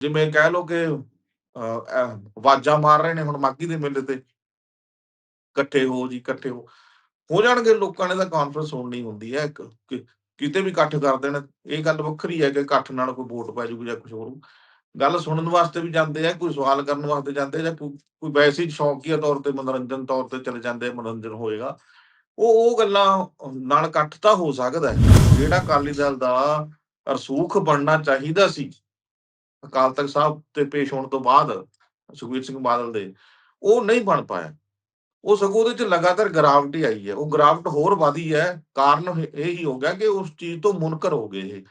ਜਿਵੇਂ ਕਹਿ ਲਓ ਕਿ ਆਵਾਜ਼ਾਂ ਮਾਰ ਰਹੇ ਨੇ ਹੁਣ ਮਾਗੀ ਦੇ ਮੇਲੇ ਤੇ। ਇਕੱਠੇ ਹੋ ਜੀ, ਇਕੱਠੇ ਹੋ। ਹੋ ਜਾਣਗੇ, ਲੋਕਾਂ ਨੇ ਤਾਂ ਕਾਨਫਰੰਸ ਸੁਣਨੀ ਹੁੰਦੀ ਹੈ ਕ- ਕਿਤੇ ਵੀ ਇਕੱਠ ਕਰ ਦੇਣ। ਇਹ ਗੱਲ ਵੱਖਰੀ ਹੈ ਕਿ ਇਕੱਠ ਨਾਲ ਕੋਈ ਵੋਟ ਪੈ ਜੂਗੀ ਜਾਂ ਕੁਝ ਹੋਰ। ਗੱਲ ਸੁਣਨ ਵਾਸਤੇ ਵੀ ਜਾਂਦੇ ਆ, ਕੋਈ ਸਵਾਲ ਕਰਨ ਵਾਸਤੇ ਜਾਂਦੇ ਜਾਂ ਕੋਈ ਕੋਈ ਵੈਸੇ ਹੀ ਸ਼ੌਕੀਆ ਤੌਰ ਤੇ, ਮਨੋਰੰਜਨ ਤੌਰ ਤੇ ਚਲੇ ਜਾਂਦੇ ਮਨੋਰੰਜਨ ਹੋਏਗਾ। ਉਹ ਉਹ ਗੱਲਾਂ ਨਾਲ ਇਕੱਠ ਤਾਂ ਹੋ ਸਕਦਾ ਜਿਹੜਾ ਅਕਾਲੀ ਦਲ ਦਾ ਰਸੂਖ ਬਣਨਾ ਚਾਹੀਦਾ ਸੀ ਅਕਾਲ ਤਖਤ ਸਾਹਿਬ ਤੇ ਪੇਸ਼ ਹੋਣ ਤੋਂ ਬਾਅਦ ਸੁਖਬੀਰ ਸਿੰਘ ਬਾਦਲ ਦੇ, ਉਹ ਨਹੀਂ ਬਣ ਪਾਇਆ। ਉਹ ਸਗੋਂ ਉਹਦੇ ਚ ਲਗਾਤਾਰ ਗਿਰਾਵਟ ਹੀ ਆਈ ਹੈ। ਉਹ ਗਿਰਾਵਟ ਹੋਰ ਵਧੀ ਹੈ। ਕਾਰਨ ਇਹ ਹੀ ਹੋ ਗਿਆ ਕਿ ਉਸ ਚੀਜ਼ ਤੋਂ ਮੁਨਕਰ ਹੋ ਗਏ ਇਹ।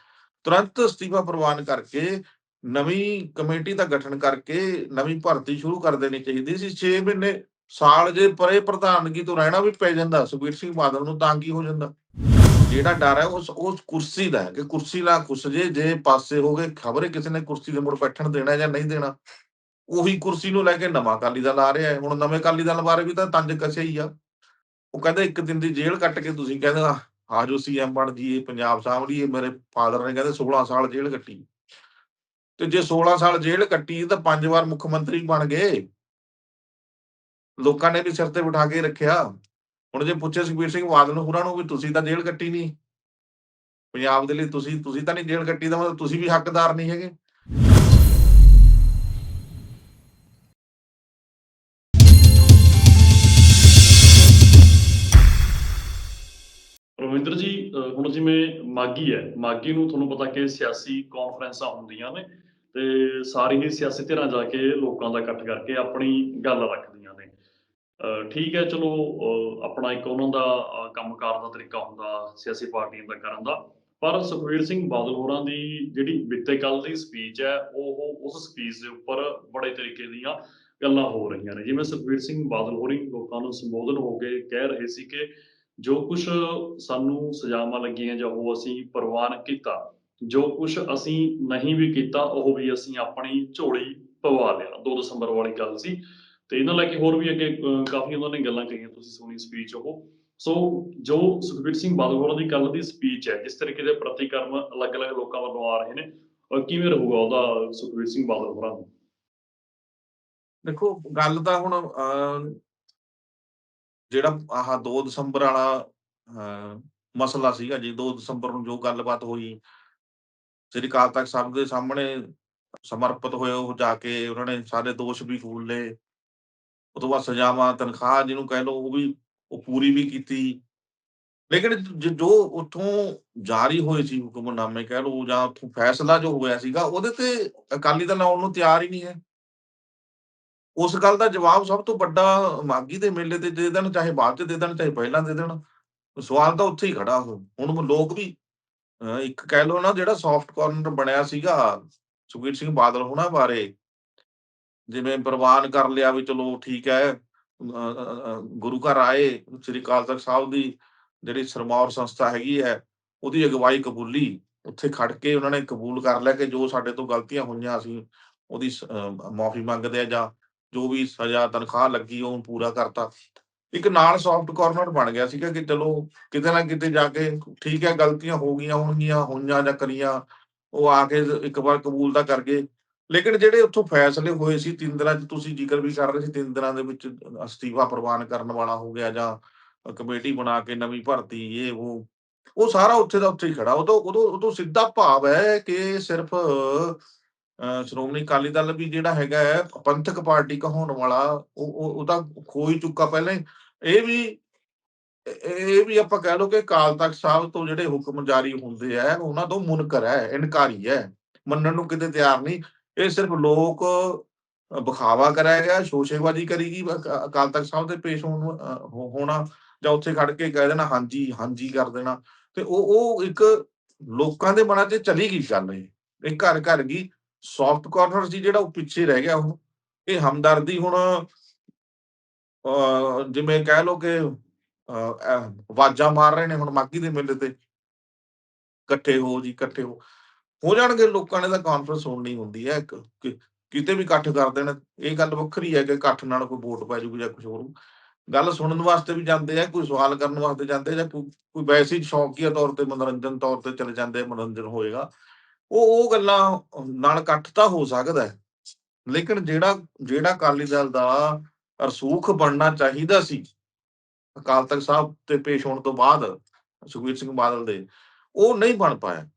ਤੁਰੰਤ ਅਸਤੀਫਾ ਪ੍ਰਵਾਨ ਕਰਕੇ, ਨਵੀਂ ਕਮੇਟੀ ਦਾ ਗਠਨ ਕਰਕੇ ਨਵੀਂ ਭਰਤੀ ਸ਼ੁਰੂ ਕਰ ਦੇਣੀ ਚਾਹੀਦੀ ਸੀ। 6 ਮਹੀਨੇ ਸਾਲ ਜੇ ਪਰੇ ਪ੍ਰਧਾਨਗੀ ਤੋਂ ਰਹਿਣਾ ਵੀ ਪੈ ਜਾਂਦਾ ਸੁਖਬੀਰ ਸਿੰਘ ਬਾਦਲ ਨੂੰ, ਤਾਂ ਕੀ ਹੋ ਜਾਂਦਾ? ਜਿਹੜਾ ਡਰ ਹੈ ਉਸ ਉਸ ਕੁਰਸੀ ਦਾ ਹੈ ਕਿ ਕੁਰਸੀ ਲਾ ਕੁਸ ਜੇ ਜੇ ਪਾਸੇ ਹੋ ਗਏ ਖਬਰੇ ਕਿਸੇ ਨੇ ਕੁਰਸੀ ਦੇ ਮੁੜ ਬੈਠਣ ਦੇਣਾ ਜਾਂ ਨਹੀਂ ਦੇਣਾ। ਉਹੀ ਕੁਰਸੀ ਨੂੰ ਲੈ ਕੇ ਨਵਾਂ ਅਕਾਲੀ ਦਲ ਆ ਰਿਹਾ ਹੈ। ਹੁਣ ਨਵੇਂ ਅਕਾਲੀ ਦਲ ਬਾਰੇ ਵੀ ਤਾਂ ਤੰਜ ਕਸਿਆ ਹੀ ਆ। ਉਹ ਕਹਿੰਦੇ ਇੱਕ ਦਿਨ ਦੀ ਜੇਲ੍ਹ ਕੱਟ ਕੇ ਤੁਸੀਂ ਕਹਿੰਦੇ ਆ ਆ ਜੋ ਸੀਐਮ ਬਣ ਜੀ ਪੰਜਾਬ ਸਾਂਭ ਲਈਏ। ਮੇਰੇ ਫਾਦਰ ਨੇ ਕਹਿੰਦੇ 16 ਸਾਲ ਜੇਲ੍ਹ ਕੱਟੀ। ਤੇ ਜੇ 16 ਸਾਲ ਜੇਲ੍ਹ ਕੱਟੀ ਤਾਂ ਪੰਜ ਵਾਰ ਮੁੱਖ ਮੰਤਰੀ ਬਣ ਗਏ। ਲੋਕਾਂ ਨੇ ਵੀ ਸਿਰ ਤੇ ਬਿਠਾ ਕੇ ਰੱਖਿਆ। ਹੁਣ ਜੇ ਪੁੱਛੇ ਸੁਖਬੀਰ ਸਿੰਘ ਬਾਦਲ ਨੂੰ ਹੋਰਾਂ ਨੂੰ ਵੀ ਤੁਸੀਂ ਤਾਂ ਜੇਲ੍ਹ ਕੱਟੀ ਨਹੀਂ। ਪੰਜਾਬ ਦੇ ਲਈ ਤੁਸੀਂ ਤੁਸੀਂ ਤਾਂ ਨਹੀਂ ਜੇਲ੍ਹ ਕੱਟੀ ਦਾ ਮਤਲਬ ਤੁਸੀਂ ਵੀ ਹੱਕਦਾਰ ਨਹੀਂ ਹੈਗੇ। ਰਵਿੰਦਰ ਜੀ ਹੁਣ ਜਿਵੇਂ ਮਾਗੀ ਹੈ, ਮਾਗੀ ਨੂੰ ਤੁਹਾਨੂੰ ਪਤਾ ਕਿ ਸਿਆਸੀ ਕਾਨਫਰੰਸਾਂ ਹੁੰਦੀਆਂ ਨੇ ਤੇ ਸਾਰੀ ਹੀ ਸਿਆਸੀ ਧਿਰਾਂ ਜਾ ਕੇ ਲੋਕਾਂ ਦਾ ਇਕੱਠ ਕਰਕੇ ਆਪਣੀ ਗੱਲ ਰੱਖਦੀਆਂ ਠੀਕ ਹੈ, ਚਲੋ, ਅਹ ਆਪਣਾ ਇੱਕ ਉਹਨਾਂ ਦਾ, ਅਹ ਕੰਮਕਾਰ ਦਾ ਤਰੀਕਾ ਹੁੰਦਾ, ਸਿਆਸੀ ਪਾਰਟੀਆਂ ਦਾ ਕਰਨ ਦਾ। ਪਰ ਸੁਖਬੀਰ ਸਿੰਘ ਬਾਦਲ ਹੋਰਾਂ ਦੀ ਜਿਹੜੀ ਬੀਤੇ ਕੱਲ ਦੀ ਸਪੀਚ ਹੈ, ਉਹ ਉਸ ਸਪੀਚ ਦੇ ਉੱਪਰ ਬੜੇ ਤਰੀਕੇ ਦੀਆਂ ਗੱਲਾਂ ਹੋ ਰਹੀਆਂ ਨੇ। ਜਿਵੇਂ ਸੁਖਬੀਰ ਸਿੰਘ ਬਾਦਲ ਹੋਰੀ ਲੋਕਾਂ ਨੂੰ ਸੰਬੋਧਨ ਹੋ ਕੇ ਕਹਿ ਰਹੇ ਸੀ ਕਿ ਜੋ ਕੁਝ ਸਾਨੂੰ ਸਜ਼ਾਵਾਂ ਲੱਗੀਆਂ ਜਾਂ ਉਹ ਅਸੀਂ ਪ੍ਰਵਾਨ ਕੀਤਾ, ਜੋ ਕੁਝ ਅਸੀਂ ਨਹੀਂ ਵੀ ਕੀਤਾ, ਉਹ ਵੀ ਅਸੀਂ ਆਪਣੀ ਝੋਲੀ ਪਵਾ ਲਿਆ। 2 ਦਸੰਬਰ ਵਾਲੀ ਗੱਲ ਸੀ। ਤੇ ਇਹਨਾਂ ਲੈ ਕੇ ਹੋਰ ਵੀ ਅੱਗੇ ਕਾਫੀ ਉਹਨਾਂ ਨੇ ਗੱਲਾਂ ਕਹੀਆਂ ਤੁਸੀਂ ਸੁਣੀ ਸਪੀਚ ਉਹ। ਸੋ ਜੋ ਸੁਖਬੀਰ ਸਿੰਘ ਬਾਦਲ ਹੋਰਾਂ ਦੀ ਕੱਲ ਦੀ ਸਪੀਚ ਹੈ, ਜਿਸ ਤਰੀਕੇ ਦੇ ਪ੍ਰਤੀਕਰਮ ਅਲੱਗ-ਅਲੱਗ ਲੋਕਾਂ ਵੱਲੋਂ ਆ ਰਹੇ ਨੇ ਕਿਵੇਂ ਰਹੂਗਾ ਉਹਦਾ ਸੁਖਬੀਰ ਸਿੰਘ ਬਾਦਲ ਹੋਰਾਂ ਨੂੰ ਦੇਖੋ, ਗੱਲ ਤਾਂ ਹੁਣ ਜਿਹੜਾ ਆਹ 2 ਦਸੰਬਰ ਵਾਲਾ ਮਸਲਾ ਸੀਗਾ ਜੀ 2 ਦਸੰਬਰ ਨੂੰ ਜੋ ਗੱਲਬਾਤ ਹੋਈ, ਸ੍ਰੀ ਅਕਾਲ ਤਖਤ ਸਾਹਿਬ ਦੇ ਸਾਹਮਣੇ ਸਮਰਪਿਤ ਹੋਏ ਉਹ ਜਾ ਕੇ ਉਹਨਾਂ ਨੇ ਸਾਰੇ ਦੋਸ਼ ਵੀ ਫੂਲ ਲਏ। ਉਹ ਤੋਂ ਬਾਅਦ ਸਜ਼ਾਵਾਂ, ਤਨਖਾਹ ਜਿਹਨੂੰ ਕਹਿ ਲਓ, ਉਹ ਵੀ, ਉਹ ਪੂਰੀ ਵੀ ਕੀਤੀ। ਲੇਕਿਨ ਜੋ ਉਥੋਂ ਜਾਰੀ ਹੋਏ ਸੀ ਹੁਕਮਨਾਮੇ ਕਹਿ ਲਓ ਜਾਂ ਉੱਥੋਂ ਫੈਸਲਾ ਜੋ ਹੋਇਆ ਸੀਗਾ, ਉਹਦੇ ਤੇ ਅਕਾਲੀ ਦਲ ਆਉਣ ਨੂੰ ਤਿਆਰ ਹੀ ਨਹੀਂ ਹੈ। ਉਸ ਗੱਲ ਦਾ ਜਵਾਬ ਸਭ ਤੋਂ ਵੱਡਾ ਮਾਗੀ ਦੇ ਮੇਲੇ ਤੇ ਦੇ ਦੇਣ, ਚਾਹੇ ਬਾਅਦ ਚ ਦੇ ਦੇਣ, ਚਾਹੇ ਪਹਿਲਾਂ ਦੇ ਦੇਣ। ਸਵਾਲ ਤਾਂ ਉੱਥੇ ਹੀ ਖੜਾ ਹੋ। ਹੁਣ ਲੋਕ ਵੀ ਇੱਕ ਕਹਿ ਲਓ ਨਾ ਜਿਹੜਾ ਸੌਫਟ ਕਾਰਨਰ ਬਣਿਆ ਸੀਗਾ, ਸੁਖਬੀਰ ਸਿੰਘ ਬਾਦਲ ਹੋਣਾ ਬਾਰੇ ਜਿਵੇਂ ਪ੍ਰਵਾਨ ਕਰ ਲਿਆ ਵੀ ਚਲੋ ਠੀਕ ਹੈ ਗੁਰੂ ਘਰ ਆਏ, ਸ੍ਰੀ ਅਕਾਲ ਤਖਤ ਸਾਹਿਬ ਦੀ ਜਿਹੜੀ ਸਰਮੌਰ ਸੰਸਥਾ ਹੈਗੀ ਹੈ, ਉਹਦੀ ਅਗਵਾਈ ਕਬੂਲੀ, ਉੱਥੇ ਖੜ ਕੇ ਉਹਨਾਂ ਨੇ ਕਬੂਲ ਕਰ ਲਿਆ ਕਿ ਜੋ ਸਾਡੇ ਤੋਂ ਗਲਤੀਆਂ ਹੋਈਆਂ ਅਸੀਂ ਉਹਦੀ ਮਾਫੀ ਮੰਗਦੇ ਆ ਜਾਂ ਜੋ ਵੀ ਸਜ਼ਾ ਤਨਖਾਹ ਲੱਗੀ ਉਹ ਪੂਰਾ ਕਰਤਾ। ਇੱਕ ਨਾਲ ਸੌਫਟ ਕਾਰਨਰ ਬਣ ਗਿਆ ਸੀਗਾ ਕਿ ਚਲੋ ਕਿਤੇ ਨਾ ਕਿਤੇ ਜਾ ਕੇ ਠੀਕ ਹੈ, ਗਲਤੀਆਂ ਹੋ ਗਈਆਂ, ਹੋਣਗੀਆਂ, ਹੋਈਆਂ ਜਾਂ ਕਰੀਆਂ, ਉਹ ਆ ਕੇ ਇੱਕ ਵਾਰ ਕਬੂਲ ਤਾਂ ਕਰ ਗਏ। ਲੇਕਿਨ ਜਿਹੜੇ ਉੱਥੋਂ ਫੈਸਲੇ ਹੋਏ ਸੀ, ਤਿੰਨ ਦਿਨਾਂ 'ਚ ਤੁਸੀਂ ਜ਼ਿਕਰ ਵੀ ਕਰ ਰਹੇ ਸੀ, ਤਿੰਨ ਦਿਨਾਂ ਦੇ ਵਿੱਚ ਅਸਤੀਫਾ ਪ੍ਰਵਾਨ ਕਰਨ ਵਾਲਾ ਹੋ ਗਿਆ ਜਾਂ ਕਮੇਟੀ ਬਣਾ ਕੇ ਨਵੀਂ ਭਰਤੀ, ਇਹ, ਉਹ ਉਹ ਸਾਰਾ ਉੱਥੇ ਦਾ ਉੱਥੇ ਹੀ ਖੜਾ। ਉਹ ਉਦੋਂ ਉਦੋਂ ਸਿੱਧਾ ਭਾਵ ਹੈ ਕਿ ਸਿਰਫ ਸ਼੍ਰੋਮਣੀ ਅਕਾਲੀ ਦਲ ਵੀ ਜਿਹੜਾ ਹੈਗਾ ਹੈ, ਪੰਥਕ ਪਾਰਟੀ ਕਹਾਉਣ ਵਾਲਾ, ਉਹ ਉਹ ਤਾਂ ਖੋ ਹੀ ਚੁੱਕਾ ਪਹਿਲਾਂ ਹੀ। ਇਹ ਵੀ ਇਹ ਵੀ ਆਪਾਂ ਕਹਿ ਲਓ ਕਿ ਅਕਾਲ ਤਖਤ ਸਾਹਿਬ ਤੋਂ ਜਿਹੜੇ ਹੁਕਮ ਜਾਰੀ ਹੁੰਦੇ ਆ ਉਹਨਾਂ ਤੋਂ ਮੁਨਕਰ ਹੈ, ਇਨਕਾਰੀ ਹੈ। ਮੰਨਣ ਨੂੰ ਕਿਤੇ ਤਿਆਰ ਨਹੀਂ। ਇਹ ਸਿਰਫ ਲੋਕ ਅ, ਵਿਖਾਵਾ ਕਰਾਇਆ ਗਿਆ ਸ਼ੋਸ਼ੇਬਾਜ਼ੀ ਕਰੀਗੀ ਅਕਾ- ਅਕਾਲ ਤਖਤ ਸਾਹਿਬ ਦੇ ਪੇਸ਼ ਹੋਣਾ ਜਾਂ ਉੱਥੇ ਖੜ ਕੇ ਕਹਿ ਦੇਣਾ ਹਾਂਜੀ ਹਾਂਜੀ ਕਰ ਦੇਣਾ। ਤੇ ਉਹ ਉਹ ਇੱਕ ਲੋਕਾਂ ਦੇ ਮਨਾਂ 'ਚ ਚਲੀ ਗਈ ਗੱਲ ਇਹ। ਇਹ ਘਰ ਘਰ ਗਈ ਸੌਫਟ ਕਾਰਨਰ ਸੀ ਜਿਹੜਾ ਉਹ ਪਿੱਛੇ ਰਹਿ ਗਿਆ ਉਹ। ਇਹ ਹਮਦਰਦੀ ਹੁਣ ਅ, ਜਿਵੇਂ ਕਹਿ ਲਓ ਕਿ ਅ, ਅਹ, ਆਵਾਜ਼ਾਂ ਮਾਰ ਰਹੇ ਨੇ ਹੁਣ ਮਾਗੀ ਦੇ ਮੇਲੇ ਤੇ। ਇਕੱਠੇ ਹੋ ਜੀ ਇਕੱਠੇ ਹੋ। ਹੋ ਜਾਣਗੇ, ਲੋਕਾਂ ਨੇ ਤਾਂ ਕਾਨਫਰੰਸ ਸੁਣਨੀ ਹੁੰਦੀ ਹੈ ਕਿਤੇ ਵੀ ਇਕੱਠ ਕਰ ਦੇਣ, ਇਹ ਗੱਲ ਵੱਖਰੀ ਹੈ ਕਿ ਇਕੱਠ ਨਾਲ ਕੋਈ ਵੋਟ ਪੈ ਜੂਗੀ ਜਾਂ ਕੁਝ ਹੋਰ। ਗੱਲ ਸੁਣਨ ਵਾਸਤੇ ਵੀ ਜਾਂਦੇ ਆ, ਕੋਈ ਸਵਾਲ ਕਰਨ ਵਾਸਤੇ ਜਾਂਦੇ ਜਾਂ ਕੋਈ ਕੋਈ ਵੈਸੇ ਹੀ ਸ਼ੌਕੀਆ ਤੌਰ ਤੇ, ਮਨੋਰੰਜਨ ਤੌਰ ਤੇ ਚਲੇ ਜਾਂਦੇ ਮਨੋਰੰਜਨ ਹੋਏਗਾ। ਉਹ ਉਹ ਗੱਲਾਂ ਨਾਲ ਇਕੱਠ ਤਾਂ ਹੋ ਸਕਦਾ ਹੈ, ਲੇਕਿਨ ਜਿਹੜਾ ਜਿਹੜਾ ਅਕਾਲੀ ਦਲ ਦਾ ਰਸੂਖ ਬਣਨਾ ਚਾਹੀਦਾ ਸੀ, ਅਕਾਲ ਤਖਤ ਸਾਹਿਬ ਤੇ ਪੇਸ਼ ਹੋਣ ਤੋਂ ਬਾਅਦ, ਸੁਖਬੀਰ ਸਿੰਘ ਬਾਦਲ ਦੇ, ਉਹ ਨਹੀਂ ਬਣ ਪਾਇਆ।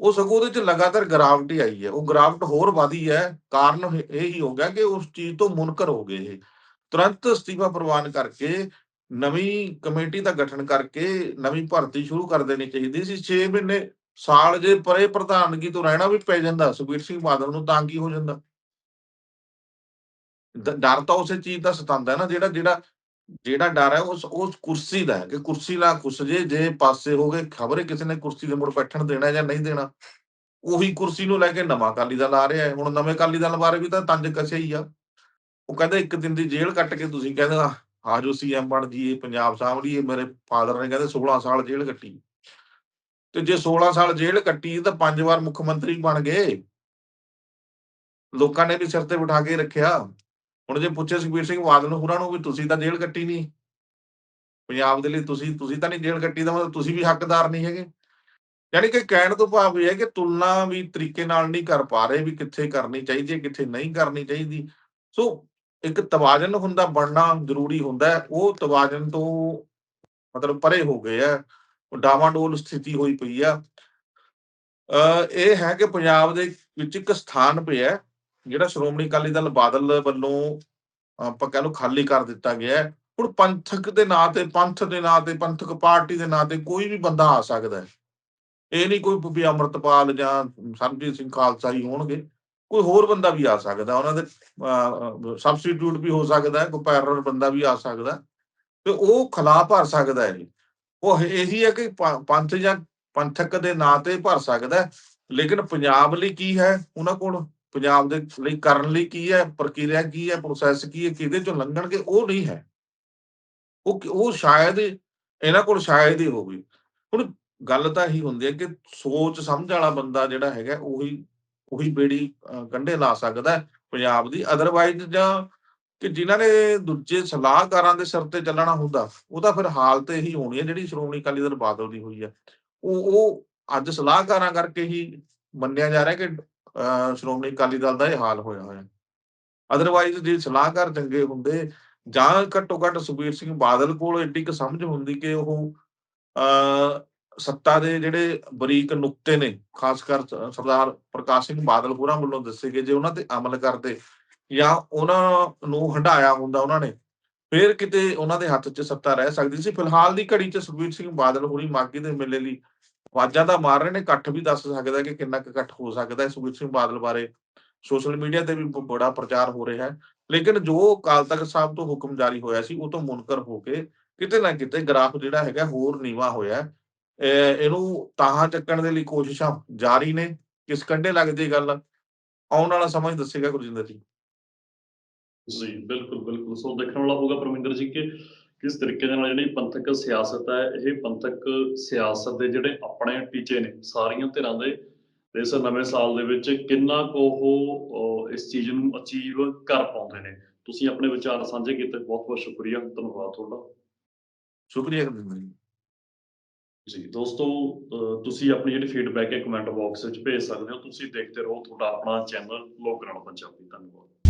ਉਹ ਸਗੋਂ ਉਹਦੇ ਚ ਲਗਾਤਾਰ ਗਿਰਾਵਟ ਆਈ ਹੈ। ਉਹ ਗਿਰਾਵਟ ਹੋਰ ਵਧੀ ਹੈ। ਕਾਰਨ ਇਹ ਹੀ ਹੋ ਗਿਆ ਕਿ ਉਸ ਚੀਜ਼ ਤੋਂ ਮੁਨਕਰ ਹੋ ਗਏ ਇਹ। ਤੁਰੰਤ ਅਸਤੀਫਾ ਪ੍ਰਵਾਨ ਕਰਕੇ ਨਵੀਂ ਕਮੇਟੀ ਦਾ ਗਠਨ ਕਰਕੇ ਨਵੀਂ ਭਰਤੀ ਸ਼ੁਰੂ ਕਰ ਦੇਣੀ ਚਾਹੀਦੀ ਸੀ। 6 ਮਹੀਨੇ ਸਾਲ ਜੇ ਪਰੇ ਪ੍ਰਧਾਨਗੀ ਤੋਂ ਰਹਿਣਾ ਵੀ ਪੈ ਜਾਂਦਾ, ਸੁਖਬੀਰ ਸਿੰਘ ਬਾਦਲ ਨੂੰ ਤਾਂ ਕੀ ਹੋ ਜਾਂਦਾ? ਡਰ ਤਾਂ ਉਸੇ ਚੀਜ਼ ਦਾ ਸਤਾਉਂਦਾ ਨਾ, ਜਿਹੜਾ ਜਿਹੜਾ ਜਿਹੜਾ ਡਰ ਹੈ ਉਸ ਉਸ ਕੁਰਸੀ ਦਾ ਹੈ ਕਿ ਕੁਰਸੀ ਲਾ ਕੁਸ ਜੇ ਜੇ ਪਾਸੇ ਹੋ ਗਏ ਖਬਰੇ ਕਿਸੇ ਨੇ ਕੁਰਸੀ ਦੇ ਮੁੜ ਬੈਠਣ ਦੇਣਾ ਜਾਂ ਨਹੀਂ ਦੇਣਾ। ਉਹੀ ਕੁਰਸੀ ਨੂੰ ਲੈ ਕੇ ਨਵਾਂ ਅਕਾਲੀ ਦਲ ਆ ਰਿਹਾ ਹੈ। ਹੁਣ ਨਵੇਂ ਅਕਾਲੀ ਦਲ ਬਾਰੇ ਵੀ ਤਾਂ ਤੰਜ ਕਸਿਆ ਹੀ ਆ। ਉਹ ਕਹਿੰਦੇ ਇੱਕ ਦਿਨ ਦੀ ਜੇਲ੍ਹ ਕੱਟ ਕੇ ਤੁਸੀਂ ਕਹਿੰਦੇ ਆ ਆ ਜੋ ਸੀਐਮ ਬਣ ਜੀਏ ਪੰਜਾਬ ਸਾਂਭ ਲਈਏ। ਮੇਰੇ ਫਾਦਰ ਨੇ ਕਹਿੰਦੇ 16 ਸਾਲ ਜੇਲ੍ਹ ਕੱਟੀ। ਤੇ ਜੇ 16 ਸਾਲ ਜੇਲ੍ਹ ਕੱਟੀ ਤਾਂ ਪੰਜ ਵਾਰ ਮੁੱਖ ਮੰਤਰੀ ਬਣ ਗਏ। ਲੋਕਾਂ ਨੇ ਵੀ ਸਿਰ ਤੇ ਬਿਠਾ ਕੇ ਰੱਖਿਆ। ਹੁਣ ਜੇ ਪੁੱਛੇ ਸੁਖਬੀਰ ਸਿੰਘ ਬਾਦਲ ਹੋਰਾਂ ਨੂੰ ਵੀ ਤੁਸੀਂ ਤਾਂ ਜੇਲ੍ਹ ਕੱਟੀ ਨਹੀਂ ਪੰਜਾਬ ਦੇ ਲਈ ਤੁਸੀਂ ਤੁਸੀਂ ਤਾਂ ਨਹੀਂ ਜੇਲ੍ਹ ਕੱਟੀ ਦਾ ਮਤਲਬ ਤੁਸੀਂ ਵੀ ਹੱਕਦਾਰ ਨਹੀਂ ਹੈਗੇ। ਯਾਨੀ ਕਿ ਕਹਿਣ ਤੋਂ ਭਾਵ ਇਹ ਹੈ ਕਿ ਤੁਲਨਾ ਵੀ ਤਰੀਕੇ ਨਾਲ ਨਹੀਂ ਕਰ ਪਾ ਰਹੇ ਵੀ ਕਿੱਥੇ ਕਰਨੀ ਚਾਹੀਦੀ ਹੈ, ਕਿੱਥੇ ਨਹੀਂ ਕਰਨੀ ਚਾਹੀਦੀ। ਸੋ ਇੱਕ ਤਵਾਜ਼ਨ ਹੁੰਦਾ, ਬਣਨਾ ਜ਼ਰੂਰੀ ਹੁੰਦਾ ਉਹ ਤਵਾਜ਼ਨ ਤੋਂ ਮਤਲਬ ਪਰੇ ਹੋ ਗਏ ਆ। ਉਹ ਡਾਵਾਂਡੋਲ ਸਥਿਤੀ ਹੋਈ ਪਈ ਆ। ਇਹ ਹੈ ਕਿ ਪੰਜਾਬ ਦੇ ਵਿੱਚ ਇੱਕ ਸਥਾਨ ਪਿਆ ਜਿਹੜਾ ਸ਼੍ਰੋਮਣੀ ਅਕਾਲੀ ਦਲ ਬਾਦਲ ਵੱਲੋਂ, ਆਪਾਂ ਕਹਿ ਲਓ, ਖਾਲੀ ਕਰ ਦਿੱਤਾ ਗਿਆ ਹੈ, ਹੁਣ ਪੰਥਕ ਦੇ ਨਾਂ ਤੇ, ਪੰਥ ਦੇ ਨਾਂ ਤੇ, ਪੰਥਕ ਪਾਰਟੀ ਦੇ ਨਾਂ ਤੇ ਕੋਈ ਵੀ ਬੰਦਾ ਆ ਸਕਦਾ ਹੈ। ਇਹ ਨਹੀਂ ਕੋਈ ਵੀ ਅੰਮ੍ਰਿਤਪਾਲ ਜਾਂ ਸਰਬਜੀਤ ਸਿੰਘ ਖਾਲਸਾ ਹੀ ਹੋਣਗੇ, ਕੋਈ ਹੋਰ ਬੰਦਾ ਵੀ ਆ ਸਕਦਾ, ਉਹਨਾਂ ਦੇ ਸਬਸਟੀਟਿਊਟ ਵੀ ਹੋ ਸਕਦਾ ਹੈ, ਕੋਈ ਪੈਰਲਲ ਬੰਦਾ ਵੀ ਆ ਸਕਦਾ ਤੇ ਉਹ ਖਿਲਾਫ ਭਰ ਸਕਦਾ ਹੈ। ਜੀ ਉਹ ਇਹੀ ਹੈ ਕਿ ਪੰਥ ਜਾਂ ਪੰਥਕ ਦੇ ਨਾਂ ਤੇ ਭਰ ਸਕਦਾ ਲੇਕਿਨ ਪੰਜਾਬ ਲਈ ਕੀ ਹੈ ਉਹਨਾਂ ਕੋਲ? ਪੰਜਾਬ ਦੇ ਲਈ ਕਰਨ ਲਈ ਕੀ ਹੈ, ਪ੍ਰਕਿਰਿਆ ਕੀ ਹੈ ਪ੍ਰੋਸੈਸ ਕੀ ਹੈ, ਕਿਹਦੇ ਚੋਂ ਲੰਘਣਗੇ, ਉਹ ਨਹੀਂ ਹੈ। ਉਹ ਕਿ- ਉਹ ਸ਼ਾਇਦ ਇਹਨਾਂ ਕੋਲ ਸ਼ਾਇਦ ਹੀ ਹੋਵੇ। ਹੁਣ ਗੱਲ ਤਾਂ ਇਹੀ ਹੁੰਦੀ ਹੈ ਕਿ ਸੋਚ ਸਮਝ ਵਾਲਾ ਬੰਦਾ ਜਿਹੜਾ ਹੈਗਾ, ਉਹੀ ਉਹੀ ਬੇੜੀ ਕੰਢੇ ਲਾ ਸਕਦਾ ਪੰਜਾਬ ਦੀ। ਅਦਰਵਾਈਜ਼ ਜਾਂ ਕਿ ਜਿਨ੍ਹਾਂ ਨੇ ਦੂਜੇ ਸਲਾਹਕਾਰਾਂ ਦੇ ਸਿਰ ਤੇ ਚੱਲਣਾ ਹੁੰਦਾ, ਉਹ ਤਾਂ ਫਿਰ ਹਾਲਤ ਇਹੀ ਹੋਣੀ ਹੈ ਜਿਹੜੀ ਸ਼੍ਰੋਮਣੀ ਅਕਾਲੀ ਦਲ ਬਾਦਲ ਦੀ ਹੋਈ ਹੈ। ਉਹ ਉਹ ਅੱਜ ਸਲਾਹਕਾਰਾਂ ਕਰਕੇ ਹੀ ਮੰਨਿਆ ਜਾ ਰਿਹਾ ਕਿ ਸ਼੍ਰੋਮਣੀ ਅਕਾਲੀ ਦਲ ਦਾ ਇਹ ਹਾਲ ਹੋਇਆ ਹੋਇਆ। ਅਦਰਵਾਈਜ਼ ਜੇ ਸਲਾਹਕਾਰ ਚੰਗੇ ਹੁੰਦੇ ਜਾਂ ਘੱਟੋ ਘੱਟ ਸੁਖਬੀਰ ਸਿੰਘ ਬਾਦਲ ਕੋਲ ਐਡੀ ਕੁ ਸਮਝ ਹੁੰਦੀ ਕਿ ਉਹ ਸੱਤਾ ਦੇ ਜਿਹੜੇ ਬਰੀਕ ਨੁਕਤੇ ਨੇ, ਖਾਸ ਕਰ ਸਰਦਾਰ ਪ੍ਰਕਾਸ਼ ਸਿੰਘ ਬਾਦਲ ਹੋਰਾਂ ਵੱਲੋਂ ਦੱਸੇ ਗਏ, ਜੇ ਉਹਨਾਂ ਤੇ ਅਮਲ ਕਰਦੇ ਜਾਂ ਉਹਨਾਂ ਨੂੰ ਹੰਡਾਇਆ ਹੁੰਦਾ ਉਹਨਾਂ ਨੇ, ਫਿਰ ਕਿਤੇ ਉਹਨਾਂ ਦੇ ਹੱਥ 'ਚ ਸੱਤਾ ਰਹਿ ਸਕਦੀ ਸੀ। ਫਿਲਹਾਲ ਦੀ ਘੜੀ 'ਚ ਸੁਖਬੀਰ ਸਿੰਘ ਬਾਦਲ ਹੋਰੀ ਮਾਗੀ ਦੇ ਮੇਲੇ ਲਈ ਆਵਾਜ਼ਾਂ ਤਾਂ ਮਾਰ ਰਹੇ ਨੇ, ਇਕੱਠ ਵੀ ਦੱਸ ਸਕਦਾ ਕਿ ਕਿੰਨਾ ਇਕੱਠ ਹੋ ਸਕਦਾ ਹੈ ਸੁਖਬੀਰ ਸਿੰਘ ਬਾਦਲ ਬਾਰੇ। ਸੋਸ਼ਲ ਮੀਡੀਆ ਤੇ ਵੀ ਬੜਾ ਪ੍ਰਚਾਰ ਹੋ ਰਿਹਾ ਹੈ। ਲੇਕਿਨ ਜੋ ਅਕਾਲ ਤਖਤ ਸਾਹਿਬ ਤੋਂ ਹੁਕਮ ਜਾਰੀ ਹੋਇਆ ਸੀ, ਉਹ ਤੋਂ ਮੁਨਕਰ ਹੋ ਕੇ ਕਿਤੇ ਨਾ ਕਿਤੇ ਗ੍ਰਾਫ ਜਿਹੜਾ ਹੈਗਾ ਹੋਰ ਨੀਵਾ ਹੋਇਆ ਇਹਨੂੰ ਤਾਹਾਂ ਚੱਕਣ ਦੇ ਲਈ ਕੋਸ਼ਿਸ਼ਾਂ ਜਾਰੀ ਨੇ। ਕਿਸ ਕੰਢੇ ਲੱਗਦੀ ਗੱਲ? ਆਉਣ ਵਾਲਾ ਸਮਾਂ ਹੀ ਦੱਸੇਗਾ ਗੁਰਜਿੰਦਰ ਜੀ। ਜੀ, ਬਿਲਕੁਲ ਬਿਲਕੁਲ। ਸੋ ਦੇਖਣ ਵਾਲਾ ਹੋਊਗਾ ਪਰਮਿੰਦਰ ਜੀ ਕਿ ਕਿਸ ਤਰੀਕੇ ਦੇ ਨਾਲ ਜਿਹੜੀ ਪੰਥਕ ਸਿਆਸਤ ਹੈ ਇਹ ਪੰਥਕ ਸਿਆਸਤ ਦੇ ਜਿਹੜੇ ਆਪਣੇ ਟੀਚੇ ਨੇ ਸਾਰੀਆਂ ਧਿਰਾਂ ਦੇ ਇਸ ਨਵੇਂ ਸਾਲ ਦੇ ਵਿੱਚ ਕਿੰਨਾ ਕੁ ਉਹ ਇਸ ਚੀਜ਼ ਨੂੰ ਅਚੀਵ ਕਰ ਪਾਉਂਦੇ ਨੇ? ਤੁਸੀਂ ਆਪਣੇ ਵਿਚਾਰ ਸਾਂਝੇ ਕੀਤੇ ਬਹੁਤ ਬਹੁਤ ਸ਼ੁਕਰੀਆ ਧੰਨਵਾਦ ਤੁਹਾਡਾ। ਸ਼ੁਕਰੀਆ ਜੀ ਜੀ ਦੋਸਤੋ ਤੁਸੀਂ ਆਪਣੀ ਜਿਹੜੀ ਫੀਡਬੈਕ ਹੈ ਕਮੈਂਟ ਬਾਕਸ ਵਿੱਚ ਭੇਜ ਸਕਦੇ ਹੋ ਤੁਸੀਂ ਦੇਖਦੇ ਰਹੋ ਤੁਹਾਡਾ ਆਪਣਾ ਚੈਨਲ ਲੋਕ ਰਣ ਪੰਜਾਬੀ ਧੰਨਵਾਦ।